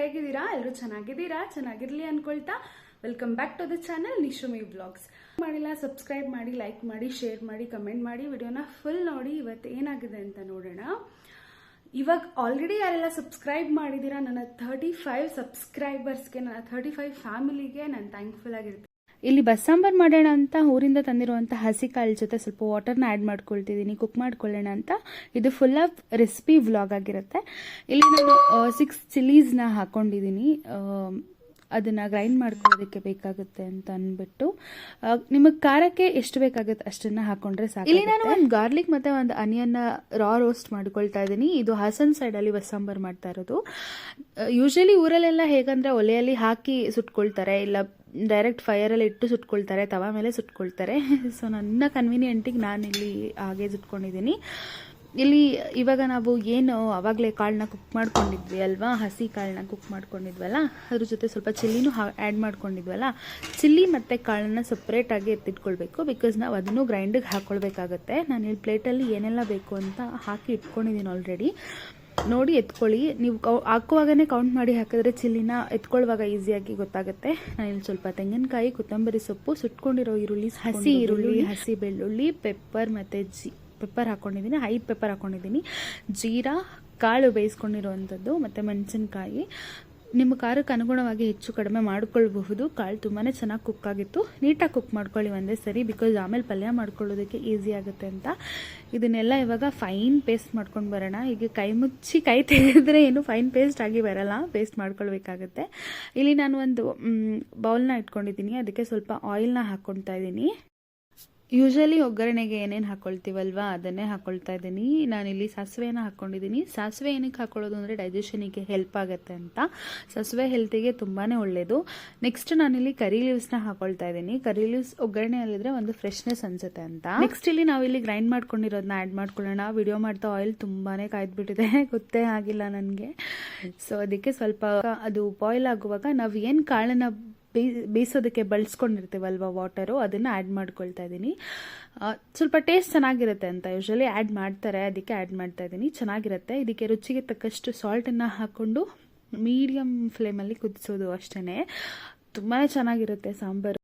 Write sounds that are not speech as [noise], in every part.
ಹೇಗಿದ್ದೀರಾ? ಎಲ್ಲರೂ ಚೆನ್ನಾಗಿದ್ದೀರಾ? ಚೆನ್ನಾಗಿರ್ಲಿ ಅನ್ಕೊಳ್ತಾ. Welcome back to the channel Nishumi blogs ಮಾಡಿಲ್ಲ ಸಬ್ಸ್ಕ್ರೈಬ್ ಮಾಡಿ ಲೈಕ್ ಮಾಡಿ ಶೇರ್ ಮಾಡಿ ಕಮೆಂಟ್ ಮಾಡಿ. ವಿಡಿಯೋನ ಫುಲ್ ನೋಡಿ. ಇವತ್ತು ಏನಾಗಿದೆ ಅಂತ ನೋಡೋಣ. ಇವಾಗ ಆಲ್ರೆಡಿ ಯಾರೆಲ್ಲ ಸಬ್ಸ್ಕ್ರೈಬ್ ಮಾಡಿದ್ದೀರಾ? ನನ್ನ ಥರ್ಟಿ ಫೈವ್ ಸಬ್ಸ್ಕ್ರೈಬರ್ಸ್ಗೆ ನನ್ನ ಥರ್ಟಿ ಫೈವ್ ಫ್ಯಾಮಿಲಿಗೆ ನಾನು ಥ್ಯಾಂಕ್ಫುಲ್ ಆಗಿರ್ತೀನಿ. ಇಲ್ಲಿ ಬಸ್ ಸಾಂಬಾರ್ ಮಾಡೋಣ ಅಂತ ಊರಿಂದ ತಂದಿರುವಂಥ ಹಸಿ ಕಾಳು ಜೊತೆ ಸ್ವಲ್ಪ ವಾಟರ್ನ ಆ್ಯಡ್ ಮಾಡ್ಕೊಳ್ತಿದ್ದೀನಿ ಕುಕ್ ಮಾಡ್ಕೊಳ್ಳೋಣ ಅಂತ. ಇದು ಫುಲ್ ಆಫ್ ರೆಸಿಪಿ ವ್ಲಾಗ್ ಆಗಿರುತ್ತೆ. ಇಲ್ಲಿ ನಾನು ಸಿಕ್ಸ್ ಚಿಲ್ಲೀಸ್ನ ಹಾಕ್ಕೊಂಡಿದ್ದೀನಿ ಅದನ್ನು ಗ್ರೈಂಡ್ ಮಾಡ್ಕೊಳ್ಳೋದಕ್ಕೆ ಬೇಕಾಗುತ್ತೆ ಅಂತ ಅಂದ್ಬಿಟ್ಟು ನಿಮಗೆ ಖಾರಕ್ಕೆ ಎಷ್ಟು ಬೇಕಾಗುತ್ತೆ ಅಷ್ಟನ್ನು ಹಾಕೊಂಡ್ರೆ ಸಾಕು ಇಲ್ಲಿ ನಾನು ಒಂದು ಗಾರ್ಲಿಕ್ ಮತ್ತು ಒಂದು ಅನಿಯನ್ನ ರಾ ರೋಸ್ಟ್ ಮಾಡ್ಕೊಳ್ತಾ ಇದ್ದೀನಿ. ಇದು ಹಾಸನ್ ಸೈಡಲ್ಲಿ ಬಸ್ಸಾಂಬಾರು ಮಾಡ್ತಾ ಇರೋದು. ಯೂಶ್ವಲಿ ಊರಲ್ಲೆಲ್ಲ ಹೇಗಂದರೆ ಒಲೆಯಲ್ಲಿ ಹಾಕಿ ಸುಟ್ಕೊಳ್ತಾರೆ. ಇಲ್ಲ ಡೈರೆಕ್ಟ್ ಫೈಯರಲ್ಲಿ ಇಟ್ಟು ಸುಟ್ಕೊಳ್ತಾರೆ, ತವ ಮೇಲೆ ಸುಟ್ಕೊಳ್ತಾರೆ. [laughs] ಸೊ ನನ್ನ ಕನ್ವೀನಿಯೆಂಟಿಗೆ ನಾನು ಇಲ್ಲಿ ಹಾಗೆ ಸುಟ್ಕೊಂಡಿದ್ದೀನಿ. ಇಲ್ಲಿ ಇವಾಗ ನಾವು ಏನು ಅವಾಗಲೇ ಕಾಳನ್ನ ಕುಕ್ ಮಾಡ್ಕೊಂಡಿದ್ವಿ ಅಲ್ವಾ? ಹಸಿ ಕಾಳನ್ನ ಕುಕ್ ಮಾಡ್ಕೊಂಡಿದ್ವಲ್ಲ? ಅದ್ರ ಜೊತೆ ಸ್ವಲ್ಪ ಚಿಲ್ಲಿನೂ ಹಾ ಆ್ಯಡ್ ಮಾಡ್ಕೊಂಡಿದ್ವಲ್ಲ? ಚಿಲ್ಲಿ ಮತ್ತು ಕಾಳನ್ನ ಸಪ್ರೇಟಾಗಿ ಎತ್ತಿಟ್ಕೊಳ್ಬೇಕು ಬಿಕಾಸ್ ನಾವು ಅದನ್ನು ಗ್ರೈಂಡಿಗೆ ಹಾಕ್ಕೊಳ್ಬೇಕಾಗತ್ತೆ ನಾನು ಇಲ್ಲಿ ಪ್ಲೇಟಲ್ಲಿ ಏನೆಲ್ಲ ಬೇಕು ಅಂತ ಹಾಕಿ ಇಟ್ಕೊಂಡಿದ್ದೀನಿ ಆಲ್ರೆಡಿ ನೋಡಿ ಎತ್ಕೊಳ್ಳಿ. ನೀವು ಕೌ ಹಾಕುವಾಗನೇ ಕೌಂಟ್ ಮಾಡಿ ಹಾಕಿದ್ರೆ ಚಿಲ್ಲಿನ ಎತ್ಕೊಳ್ಳುವಾಗ ಈಸಿಯಾಗಿ ಗೊತ್ತಾಗುತ್ತೆ. ನಾನು ಇಲ್ಲಿ ಸ್ವಲ್ಪ ತೆಂಗಿನಕಾಯಿ ಕೊತ್ತಂಬರಿ ಸೊಪ್ಪು ಸುಟ್ಕೊಂಡಿರೋ ಈರುಳ್ಳಿ ಹಸಿ ಈರುಳ್ಳಿ. ಹಸಿ ಬೆಳ್ಳುಳ್ಳಿ ಪೆಪ್ಪರ್ ಮತ್ತು ಜಿ ಪೆಪ್ಪರ್ ಹಾಕ್ಕೊಂಡಿದ್ದೀನಿ ಐದು ಪೆಪ್ಪರ್ ಹಾಕ್ಕೊಂಡಿದ್ದೀನಿ ಜೀರಾ ಕಾಳು ಬೇಯಿಸ್ಕೊಂಡಿರುವಂಥದ್ದು ಮತ್ತು ಮೆಣಸಿನ್ಕಾಯಿ. ನಿಮ್ಮ ಖಾರಕ್ಕೆ ಅನುಗುಣವಾಗಿ ಹೆಚ್ಚು ಕಡಿಮೆ ಮಾಡ್ಕೊಳ್ಬಹುದು. ಕಾಳು ತುಂಬಾ ಚೆನ್ನಾಗಿ ಕುಕ್ ಆಗಿತ್ತು. ನೀಟಾಗಿ ಕುಕ್ ಮಾಡ್ಕೊಳ್ಳಿ ಒಂದೇ ಸರಿ ಬಿಕಾಸ್ ಆಮೇಲೆ ಪಲ್ಯ ಮಾಡ್ಕೊಳ್ಳೋದಕ್ಕೆ ಈಸಿ ಆಗುತ್ತೆ ಅಂತ. ಇದನ್ನೆಲ್ಲ ಇವಾಗ ಫೈನ್ ಪೇಸ್ಟ್ ಮಾಡ್ಕೊಂಡು ಬರೋಣ. ಈಗ ಕೈ ಮುಚ್ಚಿ ಕೈ ತೆಗೆದ್ರೆ ಏನು ಫೈನ್ ಪೇಸ್ಟ್ ಆಗಿ ಬರಲ್ಲ. ಪೇಸ್ಟ್ ಮಾಡ್ಕೊಳ್ಬೇಕಾಗತ್ತೆ. ಇಲ್ಲಿ ನಾನು ಒಂದು ಬೌಲ್ನ ಇಟ್ಕೊಂಡಿದ್ದೀನಿ. ಅದಕ್ಕೆ ಸ್ವಲ್ಪ ಆಯಿಲ್ನ ಹಾಕ್ಕೊಳ್ತಾ ಇದ್ದೀನಿ. ಯೂಶಲಿ ಒಗ್ಗರಣೆಗೆ ಏನೇನು ಹಾಕ್ಕೊಳ್ತೀವಲ್ವ ಅದನ್ನೇ ಹಾಕ್ಕೊಳ್ತಾ ಇದ್ದೀನಿ. ನಾನಿಲ್ಲಿ ಸಾಸಿವೆಯನ್ನು ಹಾಕ್ಕೊಂಡಿದ್ದೀನಿ ಸಾಸಿವೆ ಏನಕ್ಕೆ ಹಾಕ್ಕೊಳ್ಳೋದು ಅಂದರೆ ಡೈಜೆಷನಿಗೆ ಹೆಲ್ಪ್ ಆಗುತ್ತೆ ಅಂತ. ಸಾಸಿವೆ ಹೆಲ್ತಿಗೆ ತುಂಬಾ ಒಳ್ಳೆಯದು ನೆಕ್ಸ್ಟ್ ನಾನಿಲ್ಲಿ ಕರಿ ಲೀವ್ಸ್ನ ಹಾಕೊಳ್ತಾ ಇದ್ದೀನಿ. ಕರಿ ಲೀವ್ಸ್ ಒಗ್ಗರಣೆಯಲ್ಲಿದ್ರೆ ಒಂದು ಫ್ರೆಶ್ನೆಸ್ ಅನ್ಸುತ್ತೆ ಅಂತ. ನೆಕ್ಸ್ಟ್ ಇಲ್ಲಿ ನಾವಿಲ್ಲಿ ಗ್ರೈಂಡ್ ಮಾಡ್ಕೊಂಡಿರೋದನ್ನ ಆ್ಯಡ್ ಮಾಡ್ಕೊಳ್ಳೋಣ. ವಿಡಿಯೋ ಮಾಡ್ತಾ ಆಯಿಲ್ ತುಂಬಾ ಕಾಯ್ದುಬಿಟ್ಟಿದೆ. [laughs] ಗೊತ್ತೇ ಆಗಿಲ್ಲ ನನಗೆ. ಸೊ ಅದಕ್ಕೆ ಸ್ವಲ್ಪ ಅದು ಬಾಯ್ಲ್ ಆಗುವಾಗ ನಾವು ಏನು ಕಾಳನ್ನು ಬೇಯಿಸೋದಕ್ಕೆ ಬಳಸ್ಕೊಂಡಿರ್ತೀವಲ್ವ ವಾಟರು, ಅದನ್ನು ಆ್ಯಡ್ ಮಾಡ್ಕೊಳ್ತಾ ಇದ್ದೀನಿ ಸ್ವಲ್ಪ ಟೇಸ್ಟ್ ಚೆನ್ನಾಗಿರುತ್ತೆ ಅಂತ ಯೂಶ್ವಲಿ ಆ್ಯಡ್ ಮಾಡ್ತಾರೆ, ಅದಕ್ಕೆ ಆ್ಯಡ್ ಮಾಡ್ತಾ ಇದ್ದೀನಿ ಚೆನ್ನಾಗಿರುತ್ತೆ. ಇದಕ್ಕೆ ರುಚಿಗೆ ತಕ್ಕಷ್ಟು ಸಾಲ್ಟನ್ನು ಹಾಕ್ಕೊಂಡು ಮೀಡಿಯಮ್ ಫ್ಲೇಮಲ್ಲಿ ಕುದಿಸೋದು ಅಷ್ಟೇ ತುಂಬಾ ಚೆನ್ನಾಗಿರುತ್ತೆ ಸಾಂಬಾರು.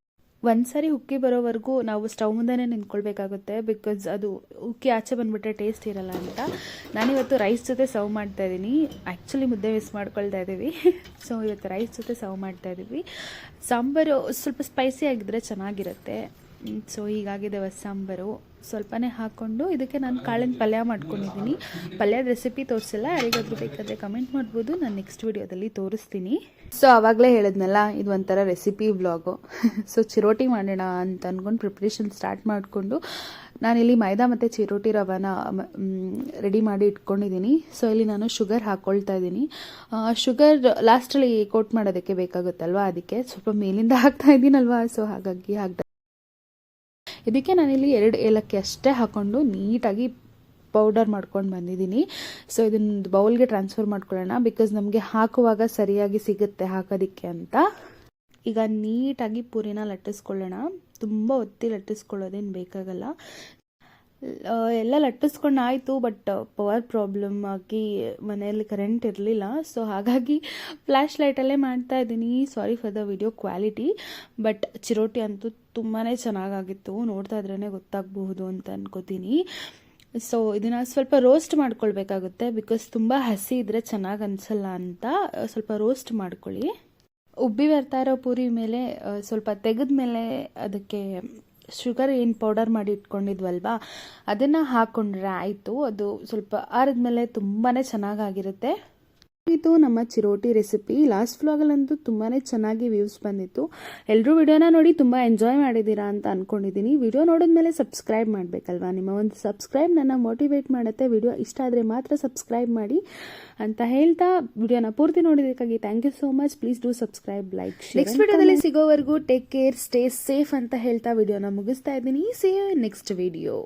ಒಂದ್ಸರಿ ಉಕ್ಕಿ ಬರೋವರೆಗೂ ನಾವು ಸ್ಟವ್ ಮುಂದೆನೇ ನಿಂತ್ಕೊಳ್ಬೇಕಾಗುತ್ತೆ ಬಿಕಾಸ್ ಅದು ಉಕ್ಕಿ ಆಚೆ ಬಂದುಬಿಟ್ರೆ ಟೇಸ್ಟ್ ಇರಲ್ಲ ಅಂತ. ನಾನಿವತ್ತು ರೈಸ್ ಜೊತೆ ಸರ್ವ್ ಮಾಡ್ತಾ ಇದ್ದೀನಿ. ಆ್ಯಕ್ಚುಲಿ ಮುದ್ದೆ ಮಿಸ್ ಮಾಡ್ಕೊಳ್ತಾ ಇದ್ದೀವಿ. [laughs] ಸೊ ಇವತ್ತು ರೈಸ್ ಜೊತೆ ಸರ್ವ್ ಮಾಡ್ತಾ ಇದ್ದೀವಿ. ಸಾಂಬಾರು ಸ್ವಲ್ಪ ಸ್ಪೈಸಿ ಆಗಿದ್ರೆ ಚೆನ್ನಾಗಿರುತ್ತೆ. ಸೊ ಹೀಗಾಗಿದೆ ಹೊಸ ಸಾಂಬಾರು. ಸ್ವಲ್ಪನೇ ಹಾಕ್ಕೊಂಡು ಇದಕ್ಕೆ ನಾನು ಕಾಳಿನ ಪಲ್ಯ ಮಾಡ್ಕೊಂಡಿದ್ದೀನಿ. ಪಲ್ಯದ ರೆಸಿಪಿ ತೋರಿಸಿಲ್ಲ ಯಾರಿಗಾದರೂ ಬೇಕಾದರೆ ಕಮೆಂಟ್ ಮಾಡ್ಬೋದು ನಾನು ನೆಕ್ಸ್ಟ್ ವಿಡಿಯೋದಲ್ಲಿ ತೋರಿಸ್ತೀನಿ. ಸೊ ಆವಾಗಲೇ ಹೇಳಿದ್ನಲ್ಲ ಇದು ಒಂಥರ ರೆಸಿಪಿ ವ್ಲಾಗು ಸೊ ಚಿರೋಟಿ ಮಾಡೋಣ ಅಂತ ಅಂದ್ಕೊಂಡು ಪ್ರಿಪ್ರೇಷನ್ ಸ್ಟಾರ್ಟ್ ಮಾಡಿಕೊಂಡು ನಾನಿಲ್ಲಿ ಮೈದಾ ಮತ್ತು ಚಿರೋಟಿ ರವಾನ ರೆಡಿ ಮಾಡಿ ಇಟ್ಕೊಂಡಿದ್ದೀನಿ. ಸೊ ಇಲ್ಲಿ ನಾನು ಶುಗರ್ ಹಾಕ್ಕೊಳ್ತಾ ಇದ್ದೀನಿ. ಶುಗರ್ ಲಾಸ್ಟಲ್ಲಿ ಕೋಟ್ ಮಾಡೋದಕ್ಕೆ ಬೇಕಾಗುತ್ತಲ್ವ ಅದಕ್ಕೆ ಸ್ವಲ್ಪ ಮೇಲಿಂದ ಹಾಕ್ತಾ ಇದ್ದೀನಲ್ವಾ ಸೊ ಹಾಗಾಗಿ ಹಾಕ್ತಾ ಇದಕ್ಕೆ ನಾನಿಲ್ಲಿ ಎರಡು ಏಲಕ್ಕಿ ಅಷ್ಟೇ ಹಾಕ್ಕೊಂಡು ನೀಟಾಗಿ ಪೌಡರ್ ಮಾಡ್ಕೊಂಡು ಬಂದಿದ್ದೀನಿ. ಸೊ ಇದನ್ನ ಬೌಲ್ಗೆ ಟ್ರಾನ್ಸ್ಫರ್ ಮಾಡ್ಕೊಳ್ಳೋಣ ಬಿಕಾಸ್ ನಮಗೆ ಹಾಕುವಾಗ ಸರಿಯಾಗಿ ಸಿಗುತ್ತೆ ಹಾಕೋದಕ್ಕೆ ಅಂತ. ಈಗ ನೀಟಾಗಿ ಪೂರಿನ ಲಟ್ಟಿಸ್ಕೊಳ್ಳೋಣ. ತುಂಬ ಒತ್ತಿ ಲಟ್ಟಿಸ್ಕೊಳ್ಳೋದೇನು ಬೇಕಾಗಲ್ಲ. ಎಲ್ಲ ಲಟ್ಟಿಸ್ಕೊಂಡು ಆಯಿತು ಬಟ್ ಪವರ್ ಪ್ರಾಬ್ಲಮ್ ಆಗಿ ಮನೆಯಲ್ಲಿ ಕರೆಂಟ್ ಇರಲಿಲ್ಲ. ಸೊ ಹಾಗಾಗಿ ಫ್ಲ್ಯಾಶ್ ಲೈಟಲ್ಲೇ ಮಾಡ್ತಾ ಇದ್ದೀನಿ. Sorry for the video quality but chiroti ಅಂತೂ ತುಂಬಾ ಚೆನ್ನಾಗಾಗಿತ್ತು, ನೋಡ್ತಾ ಇದ್ರೇ ಗೊತ್ತಾಗಬಹುದು ಅಂತ ಅನ್ಕೋತೀನಿ. ಸೊ ಇದನ್ನು ಸ್ವಲ್ಪ ರೋಸ್ಟ್ ಮಾಡ್ಕೊಳ್ಬೇಕಾಗುತ್ತೆ ಬಿಕಾಸ್ ತುಂಬ ಹಸಿ ಇದ್ದರೆ ಚೆನ್ನಾಗಿ ಅನಿಸಲ್ಲ ಅಂತ, ಸ್ವಲ್ಪ ರೋಸ್ಟ್ ಮಾಡ್ಕೊಳ್ಳಿ. ಉಬ್ಬಿ ಬರ್ತಾ ಇರೋ ಪೂರಿ ಮೇಲೆ ಸ್ವಲ್ಪ ತೆಗೆದ ಮೇಲೆ ಅದಕ್ಕೆ ಶುಗರ್ ಏನು ಪೌಡರ್ ಮಾಡಿ ಇಟ್ಕೊಂಡಿದ್ವಲ್ವಾ, ಅದನ್ನು ಹಾಕ್ಕೊಂಡ್ರೆ ಆಯಿತು. ಅದು ಸ್ವಲ್ಪ ಆರಿದ್ಮೇಲೆ ತುಂಬಾ ಚೆನ್ನಾಗಾಗಿರುತ್ತೆ. ಇದು ನಮ್ಮ ಚಿರೋಟಿ ರೆಸಿಪಿ ಲಾಸ್ಟ್ ವ್ಲಾಗಲ್ಲಂತೂ ತುಂಬಾ ಚೆನ್ನಾಗಿ ವ್ಯೂಸ್ ಬಂದಿತ್ತು. ಎಲ್ಲರೂ ವಿಡಿಯೋನ ನೋಡಿ ತುಂಬ ಎಂಜಾಯ್ ಮಾಡಿದ್ದೀರಾ ಅಂತ ಅಂದ್ಕೊಂಡಿದ್ದೀನಿ ವಿಡಿಯೋ ನೋಡಿದ್ಮೇಲೆ ಸಬ್ಸ್ಕ್ರೈಬ್ ಮಾಡಬೇಕಲ್ವಾ? ನಿಮ್ಮ ಒಂದು ಸಬ್ಸ್ಕ್ರೈಬ್ ನನ್ನ ಮೋಟಿವೇಟ್ ಮಾಡುತ್ತೆ. ವಿಡಿಯೋ ಇಷ್ಟ ಆದರೆ ಮಾತ್ರ ಸಬ್ಸ್ಕ್ರೈಬ್ ಮಾಡಿ ಅಂತ ಹೇಳ್ತಾ ವಿಡಿಯೋನ ಪೂರ್ತಿ ನೋಡಿದ್ದಕ್ಕಾಗಿ thank you so much please do subscribe like next ವಿಡಿಯೋದಲ್ಲಿ ಸಿಗೋವರೆಗೂ ಟೇಕ್ ಕೇರ್ ಸ್ಟೇ ಸೇಫ್ ಅಂತ ಹೇಳ್ತಾ ವಿಡಿಯೋನ ಮುಗಿಸ್ತಾ ಇದ್ದೀನಿ. C next video